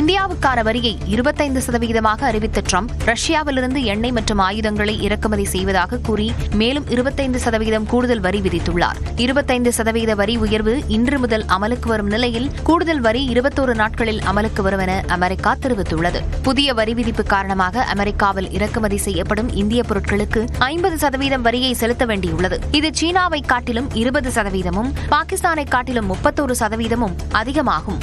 இந்தியாவுக்கான வரியை இருபத்தைந்து சதவீதமாக அறிவித்த ட்ரம்ப் ரஷ்யாவிலிருந்து எண்ணெய் மற்றும் ஆயுதங்களை இறக்குமதி செய்வதாக கூறி மேலும் இருபத்தைந்து சதவீதம் கூடுதல் வரி விதித்துள்ளார். இருபத்தைந்து சதவீத வரி உயர்வு இன்று முதல் அமலுக்கு வரும் நிலையில் கூடுதல் வரி இருபத்தோரு நாட்களில் அமலுக்கு வரும் என அமெரிக்கா தெரிவித்துள்ளது. புதிய வரி விதிப்பு காரணமாக அமெரிக்காவில் இறக்குமதி செய்யப்படும் இந்திய பொருட்களுக்கு ஐம்பது சதவீதம் வரியை செலுத்த வேண்டியுள்ளது. இது சீனாவை காட்டிலும் இருபது சதவீதமும் பாகிஸ்தானை காட்டிலும் முப்பத்தோரு சதவீதமும் அதிகமாகும்.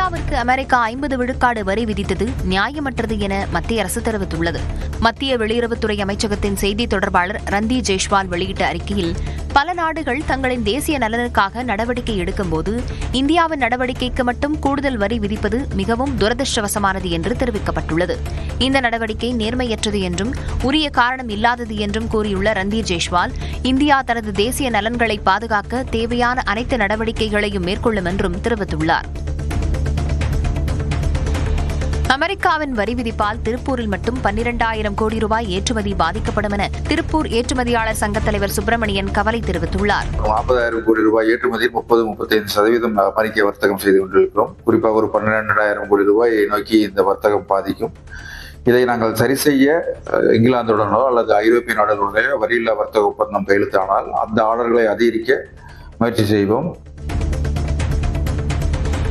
இந்தியாவிற்கு அமெரிக்கா ஐம்பது விழுக்காடு வரி விதித்தது நியாயமற்றது என மத்திய அரசு தெரிவித்துள்ளது. மத்திய வெளியுறவுத்துறை அமைச்சகத்தின் செய்தி தொடர்பாளர் ரந்தி ஜெய்ஷ்வால் வெளியிட்ட அறிக்கையில் பல நாடுகள் தங்களின் தேசிய நலனுக்காக நடவடிக்கை எடுக்கும்போது இந்தியாவின் நடவடிக்கைக்கு மட்டும் கூடுதல் வரி விதிப்பது மிகவும் துரதிருஷ்டவசமானது என்று தெரிவிக்கப்பட்டுள்ளது. இந்த நடவடிக்கை நேர்மையற்றது என்றும் உரிய காரணம் இல்லாதது என்றும் கூறியுள்ள ரந்தீர் ஜெய்ஷ்வால் இந்தியா தனது தேசிய நலன்களை பாதுகாக்க தேவையான அனைத்து நடவடிக்கைகளையும் மேற்கொள்ளும் என்றும் தெரிவித்துள்ளார். அமெரிக்காவின் வரி விதிப்பால் திருப்பூரில் மட்டும் பன்னிரண்டாயிரம் கோடி ரூபாய் ஏற்றுமதி பாதிக்கப்படும் என திருப்பூர் ஏற்றுமதியாளர் சங்கத் தலைவர் சுப்பிரமணியன் கவலை தெரிவித்துள்ளார். நாற்பதாயிரம் கோடி ரூபாய் ஏற்றுமதி முப்பது முப்பத்தைந்து சதவீதம் அமெரிக்க வர்த்தகம் செய்து கொண்டிருக்கிறோம். குறிப்பாக ஒரு பன்னிரெண்டாயிரம் கோடி ரூபாயை நோக்கி இந்த வர்த்தகம் பாதிக்கும். இதை நாங்கள் சரி செய்ய இங்கிலாந்துடனோ அல்லது ஐரோப்பிய நாடுகளுடைய வரியில்லா வர்த்தக ஒப்பந்தம் கையெழுத்தானால் அந்த ஆர்டர்களை அதிகரிக்க முயற்சி செய்வோம்.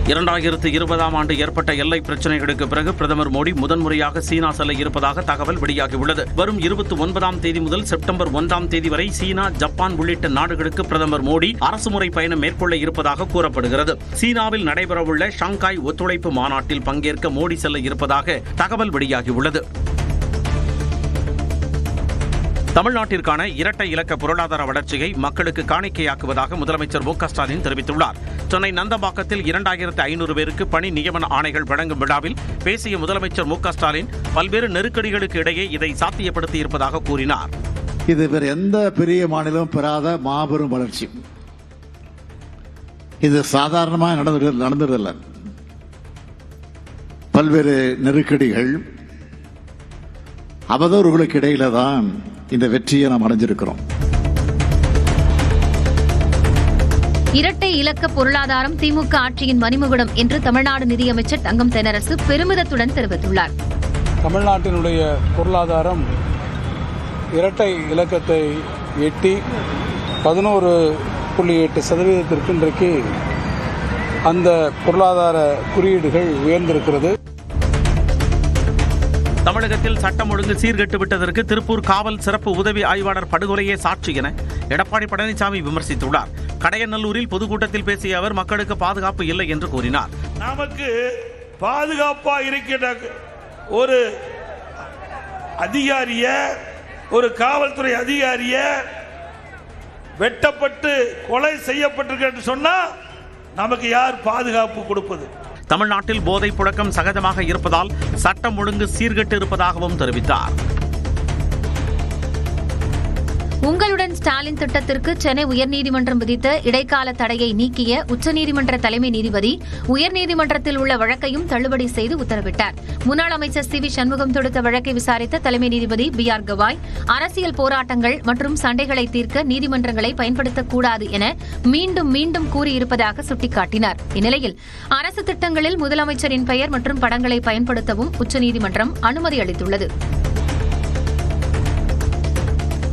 இரண்டாயிரத்து இருபதாம் ஆண்டு ஏற்பட்ட எல்லை பிரச்சனைகளுக்கு பிறகு பிரதமர் மோடி முதன்முறையாக சீனா செல்ல இருப்பதாக தகவல் வெளியாகியுள்ளது. வரும் இருபத்தி ஒன்பதாம் தேதி முதல் செப்டம்பர் ஒன்றாம் தேதி வரை சீனா ஜப்பான் உள்ளிட்ட நாடுகளுக்கு பிரதமர் மோடி அரசுமுறை பயணம் மேற்கொள்ள இருப்பதாக கூறப்படுகிறது. சீனாவில் நடைபெறவுள்ள ஷாங்காய் ஒத்துழைப்பு மாநாட்டில் பங்கேற்க மோடி செல்ல இருப்பதாக தகவல் வெளியாகியுள்ளது. தமிழ்நாட்டிற்கான இரட்டை இலக்க பொருளாதார வளர்ச்சியை மக்களுக்கு காணிக்கையாக்குவதாக முதலமைச்சர் மு ஸ்டாலின் தெரிவித்துள்ளார். சென்னை நந்தம்பாக்கத்தில் இரண்டாயிரத்து ஐநூறு பேருக்கு பணி நியமன ஆணைகள் வழங்கும் விழாவில் பேசிய முதலமைச்சர் மு க ஸ்டாலின் பல்வேறு நெருக்கடிகளுக்கு இடையே இதை சாத்தியப்படுத்தி இருப்பதாக கூறினார். இது வேறு எந்த பெரிய மாநிலமும் பெறாத மாபெரும் வளர்ச்சி. இது சாதாரணமாக நடந்து நடந்ததில்லை. பல்வேறு நெருக்கடிகள் அவதூறுகளுக்கு இடையில தான் இந்த வெற்றியை நாம் அடைஞ்சிருக்கிறோம். இரட்டை இலக்க பொருளாதாரம் திமுக ஆட்சியின் மணிமகுடம் என்று தமிழ்நாடு நிதியமைச்சர் தங்கம் தென்னரசு பெருமிதத்துடன் தெரிவித்துள்ளார். தமிழ்நாட்டினுடைய பொருளாதாரம் இரட்டை இலக்கத்தை எட்டி பதினோரு புள்ளி எட்டு சதவீதத்திற்கு இன்றைக்கு அந்த பொருளாதார குறியீடுகள் உயர்ந்திருக்கிறது. தமிழகத்தில் சட்டம் ஒழுங்கு சீர்கெட்டு விட்டதற்கு திருப்பூர் காவல் சிறப்பு உதவி ஆய்வாளர் படுகொலையே சாட்சி என எடப்பாடி பழனிசாமி விமர்சித்துள்ளார். கடையநல்லூரில் பொதுக்கூட்டத்தில் பேசிய அவர் மக்களுக்கு பாதுகாப்பு இல்லை என்று கூறினார். நமக்கு பாதுகாப்பா இருக்கின்ற ஒரு அதிகாரிய ஒரு காவல்துறை அதிகாரிய வெட்டப்பட்டு கொலை செய்யப்பட்டிருக்கு சொன்னா நமக்கு யார் பாதுகாப்பு கொடுப்பது? தமிழ்நாட்டில் போதைப் புழக்கம் சகஜமாக இருப்பதால் சட்டம் ஒழுங்கு சீர்கெட்டு இருப்பதாகவும் தெரிவித்தார். உங்களுடன் ஸ்டாலின் திட்டத்திற்கு சென்னை உயர்நீதிமன்றம் விதித்த இடைக்கால தடையை நீக்கிய உச்சநீதிமன்ற தலைமை நீதிபதி உயர்நீதிமன்றத்தில் உள்ள வழக்கையும் தள்ளுபடி செய்து உத்தரவிட்டார். முன்னாள் அமைச்சர் சி வி சண்முகம் தொடுத்த வழக்கை விசாரித்த தலைமை நீதிபதி பி ஆர் கவாய் அரசியல் போராட்டங்கள் மற்றும் சண்டைகளை தீர்க்க நீதிமன்றங்களை பயன்படுத்தக்கூடாது என மீண்டும் மீண்டும் கூறியிருப்பதாக சுட்டிக்காட்டினார். இந்நிலையில் அரசு திட்டங்களில் முதலமைச்சரின் பெயர் மற்றும் படங்களை பயன்படுத்தவும் உச்சநீதிமன்றம் அனுமதி அளித்துள்ளது.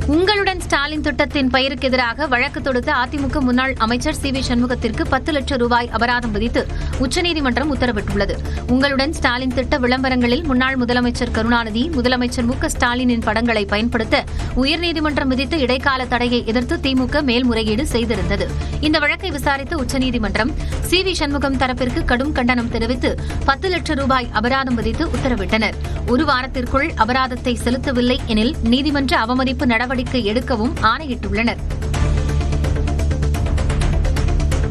உங்களுடன் ஸ்டாலின் திட்டத்தின் பெயருக்கு எதிராக வழக்கு தொடுத்த அதிமுக முன்னாள் அமைச்சர் சி வி சண்முகத்திற்கு பத்து லட்சம் ரூபாய் அபராதம் விதித்து உச்சநீதிமன்றம் உத்தரவிட்டுள்ளது. உங்களுடன் ஸ்டாலின் திட்ட விளம்பரங்களில் முன்னாள் முதலமைச்சர் கருணாநிதி முதலமைச்சர் மு ஸ்டாலினின் படங்களை பயன்படுத்த உயர்நீதிமன்றம் விதித்த இடைக்கால தடையை எதிர்த்து திமுக மேல்முறையீடு செய்திருந்தது. இந்த வழக்கை விசாரித்த உச்சநீதிமன்றம் சி வி சண்முகம் தரப்பிற்கு கடும் கண்டனம் தெரிவித்து பத்து லட்சம் ரூபாய் அபராதம் விதித்து உத்தரவிட்டனர். ஒரு வாரத்திற்குள் அபராதத்தை செலுத்தவில்லை எனில் நீதிமன்ற அவமதிப்பு நடவடிக்கை நடவடிக்கை எடுக்கவும் ஆணையிட்டுள்ளனர்.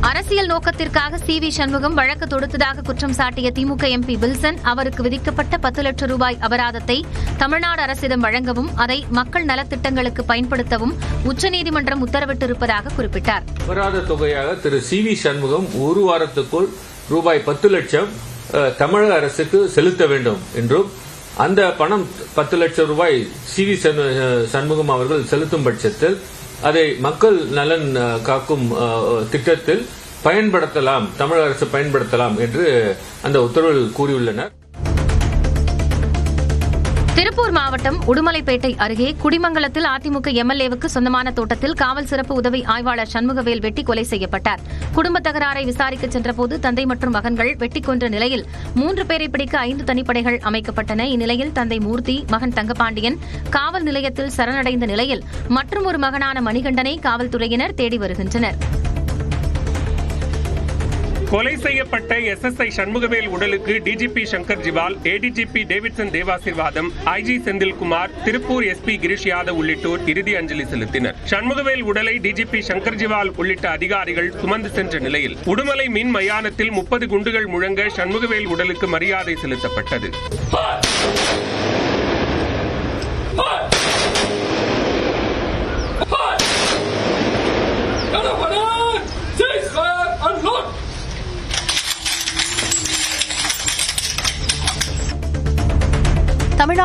அரசியல் நோக்கத்திற்காக சி வி சண்முகம் வழக்கு தொடுத்ததாக குற்றம் சாட்டிய திமுக எம்பி வில்சன் அவருக்கு விதிக்கப்பட்ட பத்து லட்சம் ரூபாய் அபராதத்தை தமிழ்நாடு அரசிடம் வழங்கவும் அதை மக்கள் நலத்திட்டங்களுக்கு பயன்படுத்தவும் உச்சநீதிமன்றம் உத்தரவிட்டிருப்பதாக குறிப்பிட்டார். அபராத தொகையாக திரு சி வி சண்முகம் ஒரு வாரத்துக்குள் ரூபாய் பத்து லட்சம் தமிழக அரசுக்கு செலுத்த வேண்டும் என்றும் அந்த பணம் பத்து லட்சம் ரூபாய் சி வி சண்முகம் அவர்கள் செலுத்தும் பட்சத்தில் அதை மக்கள் நலன் அஹ், காக்கும் அஹ், திட்டத்தில் பயன்படுத்தலாம் தமிழக அரசு பயன்படுத்தலாம் என்று அந்த உத்தரவில் கூறியுள்ளனர். திருப்பூர் மாவட்டம் உடுமலைப்பேட்டை அருகே குடிமங்கலத்தில் அதிமுக எம்எல்ஏவுக்கு சொந்தமான தோட்டத்தில் காவல் சிறப்பு உதவி ஆய்வாளர் சண்முகவேல் வெட்டி கொலை செய்யப்பட்டார். குடும்ப தகராறை விசாரிக்க சென்றபோது தந்தை மற்றும் மகன்கள் வெட்டி கொன்ற நிலையில் மூன்று பேரை பிடிக்க ஐந்து தனிப்படைகள் அமைக்கப்பட்டன. இந்நிலையில் தந்தை மூர்த்தி மகன் தங்கபாண்டியன் காவல் நிலையத்தில் சரணடைந்த நிலையில் மற்றும் ஒரு மகனான மணிகண்டனை காவல்துறையினர் தேடி வருகின்றனர். கொலை செய்யப்பட்ட எஸ்எஸ்ஐ சண்முகவேல் உடலுக்கு DGP Shankar Jiwal ADGP Davidson Devasirvatham IG Senthilkumar Tiruppur SP Krish Yadav உள்ளிட்டோர் இறுதி அஞ்சலி செலுத்தினர். சண்முகவேல் உடலை டிஜிபி சங்கர் ஜிவால் உள்ளிட்ட அதிகாரிகள் சுமந்து சென்ற நிலையில் உடுமலை மின் மயானத்தில் முப்பது குண்டுகள் முழங்க சண்முகவேல் உடலுக்கு மரியாதை செலுத்தப்பட்டது.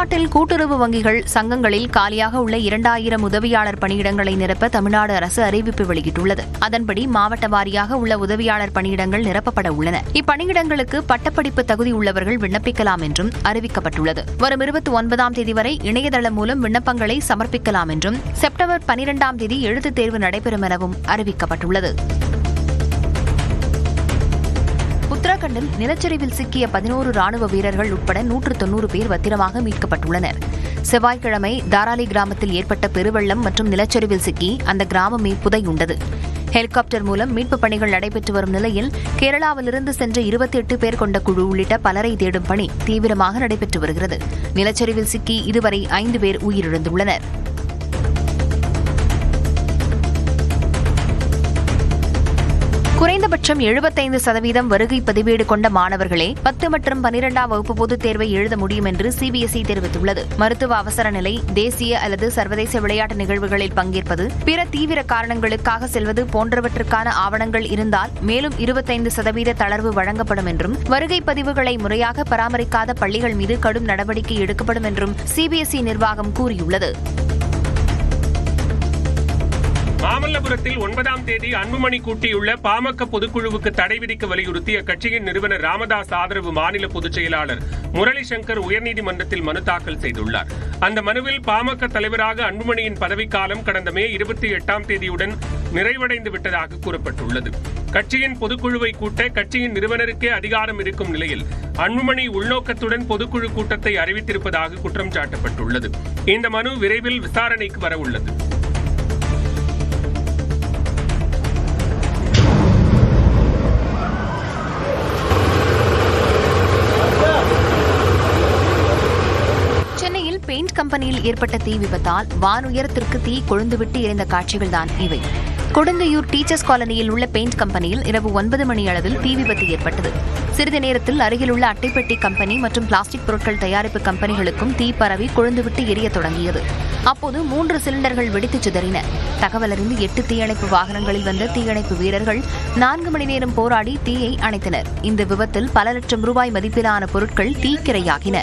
தமிழ்நாட்டில் கூட்டுறவு வங்கிகள் சங்கங்களில் காலியாக உள்ள இரண்டாயிரம் உதவியாளர் பணியிடங்களை நிரப்ப தமிழ்நாடு அரசு அறிவிப்பு வெளியிட்டுள்ளது. அதன்படி மாவட்ட வாரியாக உள்ள உதவியாளர் பணியிடங்கள் நிரப்பப்பட உள்ளன. இப்பணியிடங்களுக்கு பட்டப்படிப்பு தகுதி உள்ளவர்கள் விண்ணப்பிக்கலாம் என்றும் அறிவிக்கப்பட்டுள்ளது. வரும் இருபத்தி ஒன்பதாம் தேதி வரை இணையதளம் மூலம் விண்ணப்பங்களை சமர்ப்பிக்கலாம் என்றும் செப்டம்பர் பனிரெண்டாம் தேதி எழுத்துத் தேர்வு நடைபெறும் எனவும் அறிவிக்கப்பட்டுள்ளது. உத்தராகண்டில் நிலச்சரிவில் சிக்கிய பதினோரு ராணுவ வீரர்கள் உட்பட நூற்று தொன்னூறு பேர் பத்திரமாக மீட்கப்பட்டுள்ளனர். செவ்வாய்க்கிழமை தாராலி கிராமத்தில் ஏற்பட்ட பெருவெள்ளம் மற்றும் நிலச்சரிவில் சிக்கி அந்த கிராமமே புதையுண்டது. ஹெலிகாப்டர் மூலம் மீட்புப் பணிகள் நடைபெற்று வரும் நிலையில் கேரளாவிலிருந்து சென்ற இருபத்தி எட்டு பேர் கொண்ட குழு உள்ளிட்ட பலரை தேடும் பணி தீவிரமாக நடைபெற்று வருகிறது. நிலச்சரிவில் சிக்கி இதுவரை ஐந்து பேர் உயிரிழந்துள்ளனர். குறைந்தபட்சம் எழுபத்தைந்து சதவீதம் வருகை பதிவேடு கொண்ட மாணவர்களே பத்து மற்றும் பனிரெண்டாம் வகுப்பு பொதுத் தேர்வை எழுத முடியும் என்று சிபிஎஸ்இ தெரிவித்துள்ளது. மருத்துவ அவசர நிலை தேசிய அல்லது சர்வதேச விளையாட்டு நிகழ்வுகளில் பங்கேற்பது பிற தீவிர காரணங்களுக்காக செல்வது போன்றவற்றுக்கான ஆவணங்கள் இருந்தால் மேலும் இருபத்தைந்து சதவீத தளர்வு வழங்கப்படும் என்றும் வருகை பதிவுகளை முறையாக பராமரிக்காத பள்ளிகள் மீது கடும் நடவடிக்கை எடுக்கப்படும் என்றும் சிபிஎஸ்இ நிர்வாகம் கூறியுள்ளது. மாமல்லபுரத்தில் ஒன்பதாம் தேதி அன்புமணி கூட்டியுள்ள பாமக பொதுக்குழுவுக்கு தடை விதிக்க வலியுறுத்தி அக்கட்சியின் நிறுவனர் ராமதாஸ் ஆதரவு மாநில பொதுச் செயலாளர் முரளி சங்கர் உயர்நீதிமன்றத்தில் மனு தாக்கல் செய்துள்ளார். அந்த மனுவில் பாமக தலைவராக அன்புமணியின் பதவிக்காலம் கடந்த மே இருபத்தி எட்டாம் தேதியுடன் நிறைவடைந்து விட்டதாக கூறப்பட்டுள்ளது. கட்சியின் பொதுக்குழுவை கூட்ட கட்சியின் நிறுவனருக்கே அதிகாரம் இருக்கும் நிலையில் அன்புமணி உள்நோக்கத்துடன் பொதுக்குழு கூட்டத்தை அறிவித்திருப்பதாக குற்றம் சாட்டப்பட்டுள்ளது. இந்த மனு விரைவில் விசாரணைக்கு வரவுள்ளது. பெயிண்ட் கம்பெனியில் ஏற்பட்ட தீ விபத்தால் வானுயரத்திற்கு தீ கொழுந்துவிட்டு எரிந்த காட்சிகள்தான் இவை. கொடுங்கையூர் டீச்சர்ஸ் காலனியில் உள்ள பெயிண்ட் கம்பெனியில் இரவு ஒன்பது மணி அளவில் தீ விபத்து ஏற்பட்டது. சிறிது நேரத்தில் அருகிலுள்ள அட்டைப்பெட்டி கம்பெனி மற்றும் பிளாஸ்டிக் பொருட்கள் தயாரிப்பு கம்பெனிகளுக்கும் தீ பரவி கொழுந்துவிட்டு எரிய தொடங்கியது. அப்போது மூன்று சிலிண்டர்கள் வெடித்து சிதறின. தகவலறிந்து எட்டு தீயணைப்பு வாகனங்களில் வந்த தீயணைப்பு வீரர்கள் நான்கு மணி நேரம் போராடி தீயை அணைத்தனர். இந்த விபத்தில் பல லட்சம் ரூபாய் மதிப்பிலான பொருட்கள் தீக்கிரையாகின.